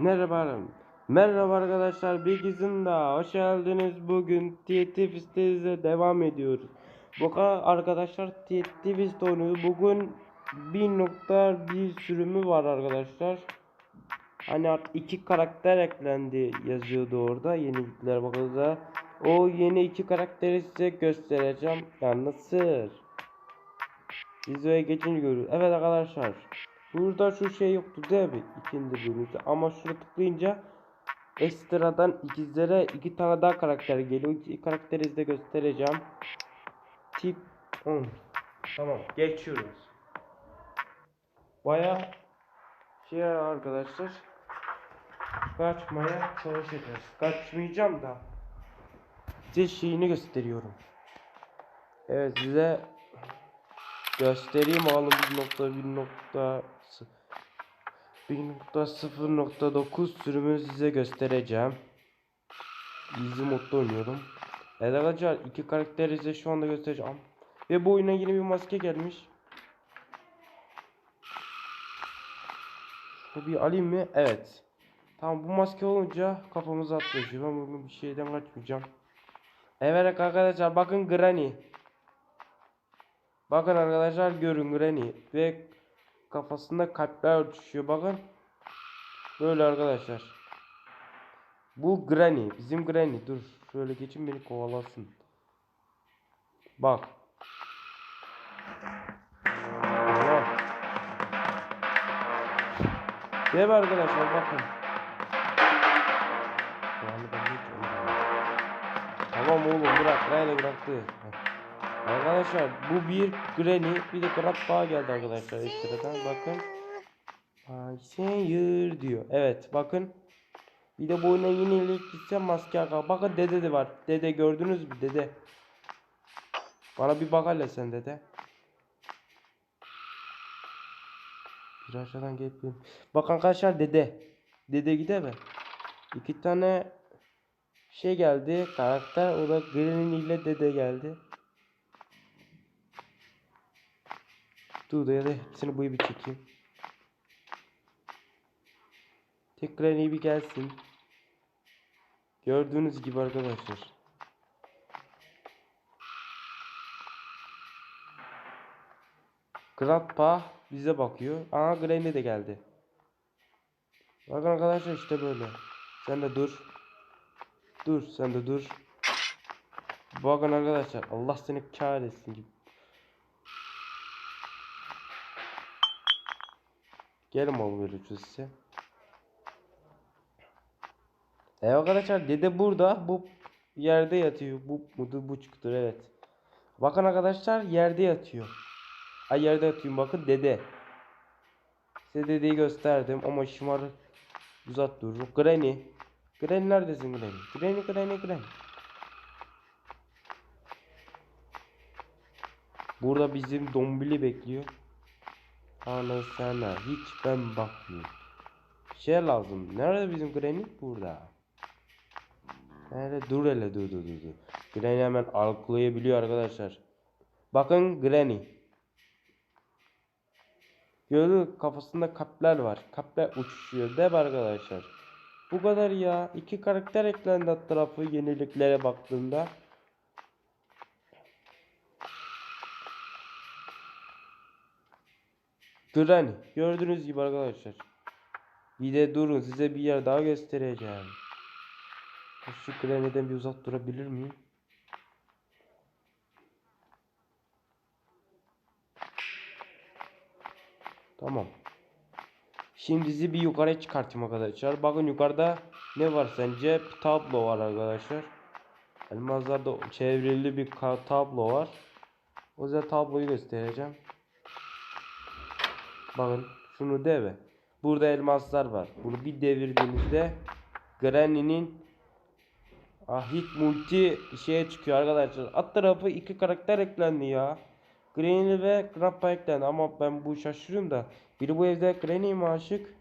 Merhaba. Merhaba arkadaşlar. Bir gizim daha. Hoş geldiniz. Bugün TNT Fist'e devam ediyoruz. Bu arkadaşlar TNT Fist oynuyoruz. Bugün 1.1 sürümü var arkadaşlar. Hani artık iki karakter eklendi yazıyordu orada. Yeniliklere bakıldı. O yeni iki karakteri size göstereceğim. Yani nasıl? Videoya geçince görüyoruz. Evet arkadaşlar. Burada şu şey yoktu değil mi? İkinci bölümde. Ama şuraya tıklayınca ekstradan ikizlere iki tane daha karakter geliyor. İki karakteri size göstereceğim. Tip 10. Tamam geçiyoruz. Baya şey arkadaşlar. Kaçmaya çalışacağız. Kaçmayacağım da. Size şeyini gösteriyorum. Evet size göstereyim oğlum 1.1.0 1.0.9 sürümünü size göstereceğim. Easy modda oynuyorum. Evet arkadaşlar iki karakteri size şu anda göstereceğim. Ve bu oyuna yeni bir maske gelmiş. Şunu bir alayım mı? Evet. Tamam bu maske olunca kafamıza atlaşıyor. Ben bugün bir şeyden kaçmayacağım. Evet arkadaşlar bakın Granny. Bakın arkadaşlar görün Granny ve kafasında kalpler uçuşuyor bakın. Böyle arkadaşlar. Bu Granny. Bizim Granny. Dur. Şöyle geçin beni kovalasın. Bak. Değil mi arkadaşlar bakın. Tamam oğlum bırak. Rayla bıraktı. Heh. Arkadaşlar bu bir Granny bir de Grandpa geldi arkadaşlar ekstradan bakın. Hayır diyor. Evet bakın. Bir de bu oyuna yenilik gitse maske akar. Bakın dede de var. Dede gördünüz mü dede? Bana bir bak hele sen dede. Bir aşağıdan gelip bir- Bakın arkadaşlar dede. Dede gider mi? İki tane şey geldi karakter o da Granny ile dede geldi. Dur da ya da hepsini buraya bir çekeyim. Tekrar iyi bir gelsin. Gördüğünüz gibi arkadaşlar. Grandpa bize bakıyor. Aa Granny de geldi. Bakın arkadaşlar işte böyle. Sen de dur. Dur sen de dur. Bakın arkadaşlar Allah seni kahretsin gibi. Gelin oğlum böyle size. Evet arkadaşlar dede burada bu yerde yatıyor. Bu mudur bu çıktı evet. Bakın arkadaşlar yerde yatıyor. Ay yerde yatıyor bakın dede. Size dedeyi gösterdim ama şımarık uzat durur. Granny. Granny neredesin Granny? Granny Granny Granny. Burada bizim dombili bekliyor. Ana sana hiç ben bakmıyorum. Şey lazım. Nerede bizim Granny? Burada. Nerede? Dur hele dur dur dur. Granny hemen algılayabiliyor arkadaşlar. Bakın Granny. Gördün kafasında kaplar var. Kaplar uçuşuyor. Değil arkadaşlar? Bu kadar ya. İki karakter eklendi alt tarafı yeniliklere baktığımda. Granny. Gördüğünüz gibi arkadaşlar. Bir de durun size bir yer daha göstereceğim. Şu Granny'den bir uzak durabilir miyim? Tamam. Şimdi sizi bir yukarı çıkartayım arkadaşlar. Bakın yukarıda ne var sence? Tablo var arkadaşlar. Elmazlarda çevrili bir tablo var. O yüzden tabloyu göstereceğim. Bakın şunu deve. Burada elmaslar var. Bunu bir devirdiğinizde Granny'nin ah hit multi şeye çıkıyor arkadaşlar. Alt tarafı iki karakter eklendi ya. Granny ve Grandpa eklendi ama ben bu şaşırıyorum da. Biri bu evde Granny'ye mi aşık?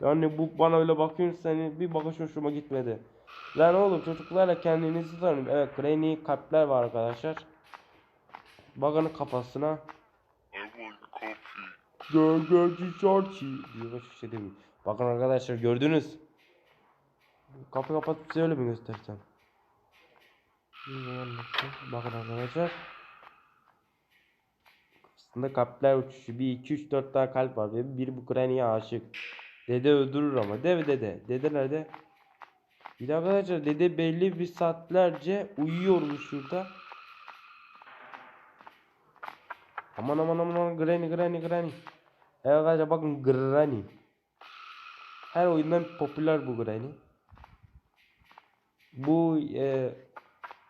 Yani bu bana öyle bakıyorsun seni bir bakış hoşuma gitmedi. Lan oğlum çocuklarla kendinizi tanıyın. Evet Granny kalpler var arkadaşlar. Bakın kafasına. Coffee. Gölgeci çarçı diyor başka bir şey demiyor. Bakın arkadaşlar gördünüz. Kapı kapatıp size öyle mi göstersem? Bakın arkadaşlar. Aslında kalpler uçuşu. 1, 2, 3, 4 tane kalp var. Ve biri bu Granny'e aşık. Dede öldürür ama. Deve dede. Dede nerede? Bir de arkadaşlar dede belli bir saatlerce uyuyormuş şurada. Aman aman aman aman Granny Granny Granny. Evet arkadaşlar bakın Granny. Her oyundan popüler bu Granny. Bu e,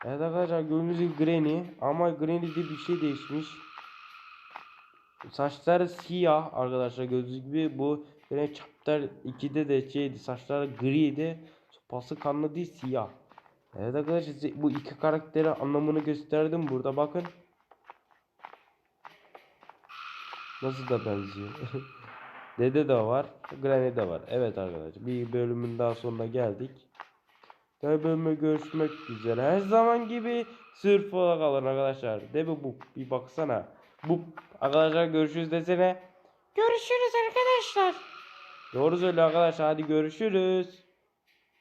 evet arkadaşlar gördüğünüz gibi Granny ama Granny'de bir şey değişmiş. Saçları siyah arkadaşlar gördüğünüz gibi bu Granny Chapter 2'de de şeydi saçları griydi. Sopası kanlı değil siyah. Evet arkadaşlar bu iki karakteri anlamını gösterdim burada bakın. Nasıl da benziyor. Dede de var. Granny de var. Evet arkadaşlar bir bölümün daha sonuna geldik. Diğer bölüme görüşmek üzere. Her zaman gibi sırf kalın arkadaşlar. De bu bu. Bir baksana. Bu arkadaşlar görüşürüz desene. Görüşürüz arkadaşlar. Doğru söyle arkadaşlar hadi görüşürüz.